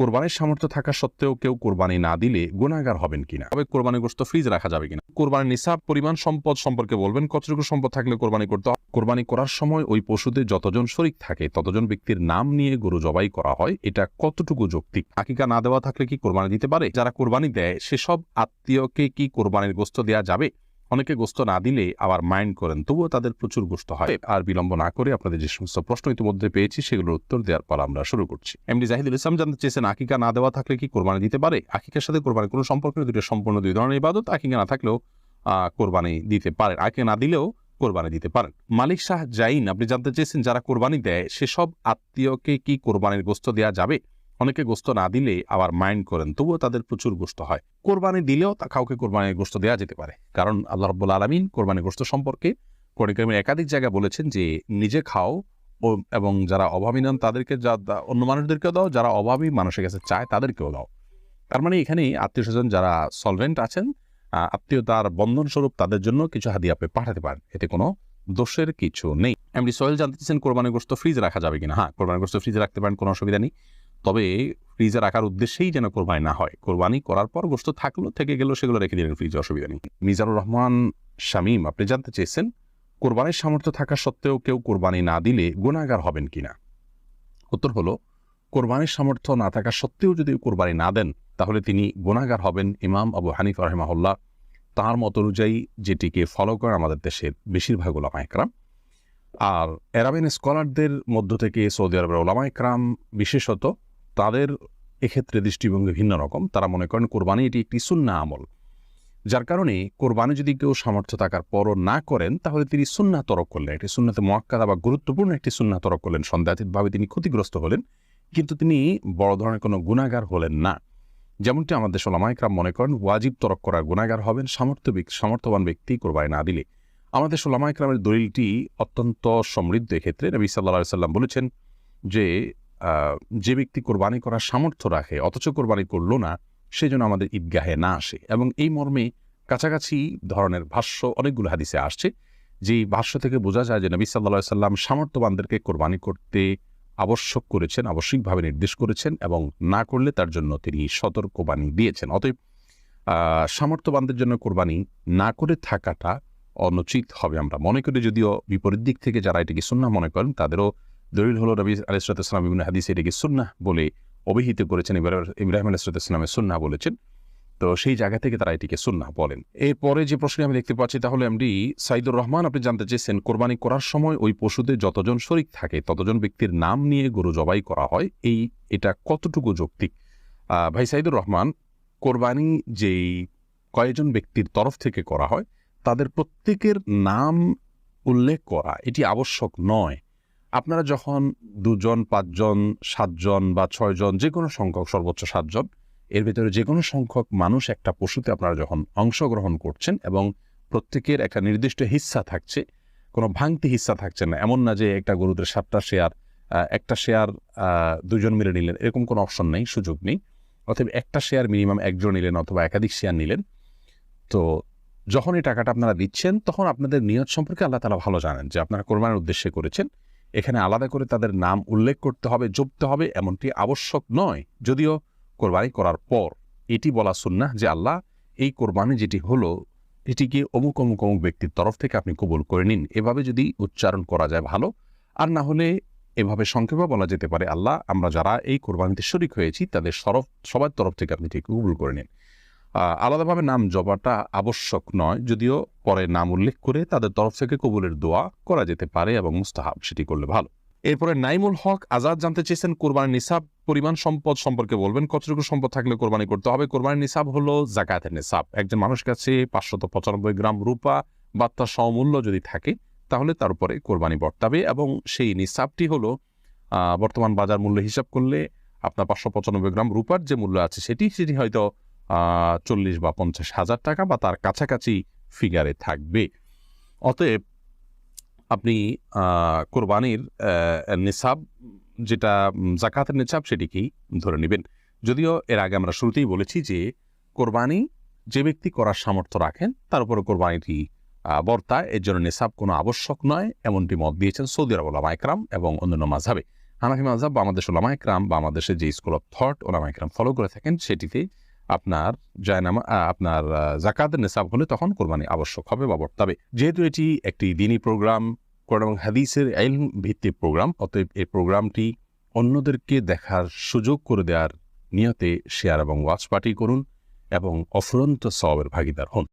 কোরবানির সামর্থ্য থাকা সত্ত্বেও কেউ কোরবানি না দিলে গুণাগার হবেন কিনা? তবে কোরবানি গোস্ত ফ্রিজ রাখা যাবে কিনা? কোরবানির নিসাব, পরিমাণ সম্পদ সম্পর্কে বলবেন, কতটুকু সম্পদ থাকলে কোরবানি করতে কোরবানি করার সময় ওই পশুতে যতজন শরিক থাকে, ততজন ব্যক্তির নাম নিয়ে গরু জবাই করা হয়, এটা কতটুকু যৌক্তিক? আকিকা না দেওয়া থাকলে কি কোরবানি দিতে পারে? যারা কোরবানি দেয়, সেসব আত্মীয়কে কি কোরবানির গোস্ত দেওয়া যাবে? অনেকে গোস্ত না দিলে আবার মাইন্ড করেন, তবুও তাদের প্রচুর গোস্ত হয়। আর বিলম্ব না করে আপনাদের যে সমস্ত প্রশ্ন ইতিমধ্যে পেয়েছি, সেগুলোর উত্তর দেওয়ার পর আমরা শুরু করছি। এমডি জাহিদুল ইসলাম জানতে চেয়েছেন, আকিকা না দেওয়া থাকলে কি কোরবানি দিতে পারে? আকিকার সাথে কোরবানি কোনো সম্পর্ক দুটো সম্পূর্ণ দুই ধরনের ইবাদত। আকিকা না থাকলেও কোরবানি দিতে পারেন। আকিকা না দিলেও কোরবানি দিতে পারেন। মালিক শাহ জাইন, আপনি জানতে চেয়েছেন যারা কোরবানি দেয়, সেসব আত্মীয়কে কি কোরবানির গোস্ত দেওয়া যাবে? অনেকে গোস্ত না দিলে আবার মাইন্ড করেন, তবুও তাদের প্রচুর গোস্ত হয়। কোরবানি দিলেও তা কাউকে কোরবানির গোস্ত দেওয়া যেতে পারে। কারণ আল্লাহ রব্বুল আলমিন কোরবানির গোস্ত সম্পর্কে কোরআন একাধিক জায়গায় বলেছেন যে, নিজে খাও এবং যারা অভাবী নন তাদেরকে যা অন্য মানুষদেরকেও দাও, যারা অভাবী মানুষের কাছে চায় তাদেরকেও দাও। তার মানে এখানে আত্মীয় স্বজন যারা সলভেন্ট আছেন আত্মীয়তার বন্ধন স্বরূপ তাদের জন্য কিছু হাদিয়া আপনি পাঠাতে পারেন। এতে কোনো দোষের কিছু নেই। এমনি সোহেল জানতে চাইছেন কোরবানির গোস্ত ফ্রিজ রাখা যাবে কিনা। হ্যাঁ কোরবানির গোস্ত ফ্রিজে রাখতে পারেন, কোনো অসুবিধা নেই। তবে ফ্রিজে রাখার উদ্দেশ্যেই যেন কোরবানি না হয়। কোরবানি করার পর গোস্ত থাকল, থেকে গেলেও সেগুলো রেখে দিলেন ফ্রিজে অসুবিধা নেই। মিজানুর রহমান, শামীম, আপনি জানতে চেয়েছেন, কোরবানির সামর্থ্য থাকা সত্ত্বেও কেউ কোরবানি না দিলে গুণাগার হবেন কিনা? উত্তর হলো, কোরবানির সামর্থ্য না থাকা সত্ত্বেও যদি কোরবানি না দেন, তাহলে তিনি গুণাগার হবেন ইমাম আবু হানিফ রহমাহুল্লাহ। তাঁর মত অনুযায়ী যেটিকে ফলো করে আমাদের দেশের বেশিরভাগ ওলামা একরাম আর অ্যারাবিয়ান স্কলারদের মধ্য থেকে সৌদি আরবের ওলামা একরাম বিশেষত তাদের এক্ষেত্রে দৃষ্টিভঙ্গি ভিন্ন রকম। তারা মনে করেন কোরবানি এটি একটি সুন্না আমল। যার কারণে কোরবানি যদি কেউ সামর্থ্য থাকার পরও না করেন, তাহলে তিনি সুন্না তরক করলেন। একটি সুন্নাতে মোয়াক্কাদা বা গুরুত্বপূর্ণ একটি সুন্না তরক করলেন। সন্দেহাতীতভাবে তিনি ক্ষতিগ্রস্ত হলেন, কিন্তু তিনি বড় ধরনের কোনো গুণাগার হলেন না। যেমনটি আমাদের সোলামাইকরাম মনে করেন, ওয়াজিব তরক করার গুণাগার হবেন সামর্থ্য সামর্থ্যবান ব্যক্তি কোরবানি না দিলে। আমাদের সোলামাইকরামের দলিলটি অত্যন্ত সমৃদ্ধ এক্ষেত্রে। নবী সাল্লাহ সাল্লাম বলেছেন যে যে ব্যক্তি কোরবানি করার সামর্থ্য রাখে, অথচ কোরবানি করল না, সে যেন আমাদের ঈদগাহে না আসে। এবং এই মর্মে কাছাকাছি ধরনের ভাষ্য, অনেকগুলো হাদিসে আসছে, যে ভাষ্য থেকে বোঝা যায় যে নবী সাল্লাহ সাল্লাম সামর্থ্যবানদেরকে কোরবানি করতে আবশ্যক করেছেন, আবশ্যিকভাবে নির্দেশ করেছেন এবং না করলে তার জন্য তিনি সতর্কবাণী দিয়েছেন। অতএব সামর্থ্যবানদের জন্য কোরবানি না করে থাকাটা অনুচিত হবে। আমরা মনে করি যদিও বিপরীত দিক থেকে যারা এটিকে সুন্না মনে করেন, তাদেরও দলিল হলো নবী আলিসালাম বিভিন্ন হাদিস এটিকে সুন্না বলে অভিহিত করেছেন। ইব্রাহিম- ইব্রাহিম আলাইসালামের সুন্না বলেছেন। তো সেই জায়গা থেকে তারা এটিকে সুন্না বলেন। এরপরে যে প্রশ্নে আমি দেখতে পাচ্ছি, তাহলে এমডি সাইদুর রহমান, আপনি জানতে চেয়েছেন, কোরবানি করার সময় ওই পশুতে যতজন শরিক থাকে, ততজন ব্যক্তির নাম নিয়ে গরু জবাই করা হয়। এই, এটা কতটুকু যৌক্তিক? ভাই সাইদুর রহমান, কোরবানি যেই কয়েকজন ব্যক্তির তরফ থেকে করা হয়, তাদের প্রত্যেকের নাম উল্লেখ করা এটি আবশ্যক নয়। আপনারা যখন দুজন, পাঁচজন, সাতজন বা ছয়জন যে কোনো সংখ্যক, সর্বোচ্চ সাতজন, এর ভিতরে যে কোনো সংখ্যক মানুষ একটা পশুতে আপনারা যখন অংশগ্রহণ করছেন এবং প্রত্যেকের একটা নির্দিষ্ট হিস্সা থাকছে, কোনো ভাঙতি হিস্সা থাকছে না, এমন না যে একটা গরুদের সাতটা শেয়ার একটা শেয়ার দুজন মিলে নিলেন, এরকম কোনো অপশন নেই, সুযোগ নেই। অথবা একটা শেয়ার মিনিমাম একজন নিলেন অথবা একাধিক শেয়ার নিলেন। তো যখন এই টাকাটা আপনারা দিচ্ছেন, তখন আপনাদের নিয়ত সম্পর্কে আল্লাহ তালা ভালো জানেন যে আপনারা কোরবানের উদ্দেশ্যে করেছেন। এখানে আলাদা করে তাদের নাম উল্লেখ করতে হবে, জপতে হবে, এমনটি আবশ্যক নয়। যদিও কোরবানি করার পর এটি বলা সুন্না যে আল্লাহ এই কোরবানি যেটি হলো, এটিকে অমুক অমুক অমুক ব্যক্তির তরফ থেকে আপনি কবুল করে নিন। এভাবে যদি উচ্চারণ করা যায় ভালো, আর না হলে এভাবে সংক্ষেপে বলা যেতে পারে, আল্লাহ আমরা যারা এই কোরবানিতে শরিক হয়েছি, তাদের সরফ, সবার তরফ থেকে আপনি কবুল করে নিন। আলাদাভাবে নাম জবাটা আবশ্যক নয়, যদিও পরে নাম উল্লেখ করে তাদের তরফ থেকে কবুলের দোয়া করা যেতে পারে এবং মুস্তাহাব সেটি করলে ভালো। এরপরে নাইমুল হক আজাদ জানতে চেয়েছেন, কোরবানির নিসাব পরিমাণ সম্পদ সম্পর্কে বলবেন, কতটুকু সম্পদ থাকলে কোরবানি করতে হবে? কোরবানির নিসাব হলো জাকাতের নিসাব। একজন মানুষ কাছে পাঁচশত পঁচানব্বই গ্রাম রূপা বা তার সমমূল্য যদি থাকে, তাহলে তার উপরে কোরবানি বর্তাবে এবং সেই নিসাবটি হলো বর্তমান বাজার মূল্য হিসাব করলে আপনার পাঁচশো পঁচানব্বই গ্রাম রূপার যে মূল্য আছে সেটি সেটি হয়তো চল্লিশ বা পঞ্চাশ হাজার টাকা বা তার কাছাকাছি ফিগারে থাকবে। অতএব আপনি কোরবানির নিসাব যেটা জাকাতের নিসাব সেটিকেই ধরে নেবেন। যদিও এর আগে আমরা শুরুতেই বলেছি যে কোরবানি যে ব্যক্তি করার সামর্থ্য রাখেন তার উপরে কোরবানিটি আহ, বর্তায় এর জন্য নিসাব কোনো আবশ্যক নয় এমনটি মত দিয়েছেন সৌদি আরব ওলামা একরাম এবং অন্যান্য মাঝাবে হানাফি মাজাব বাংলাদেশ ওলামা একরাম বাংলাদেশের যে স্কুল অফ থট ওলামা একরাম ফলো করে থাকেন সেটিতে আপনার জায়নামা আপনার জাকাত নেশাব হলে তখন কোরবানি আবশ্যক হবে বা বর্তাবে। যেহেতু এটি একটি দিনই প্রোগ্রাম, কোরআন এবং হাদিসের আইন ভিত্তিক প্রোগ্রাম, অতএব এই প্রোগ্রামটি অন্যদেরকে দেখার সুযোগ করে দেওয়ার নিয়তে শেয়ার এবং ওয়াচ পার্টি করুন এবং অফুরন্ত সবের ভাগিদার হন।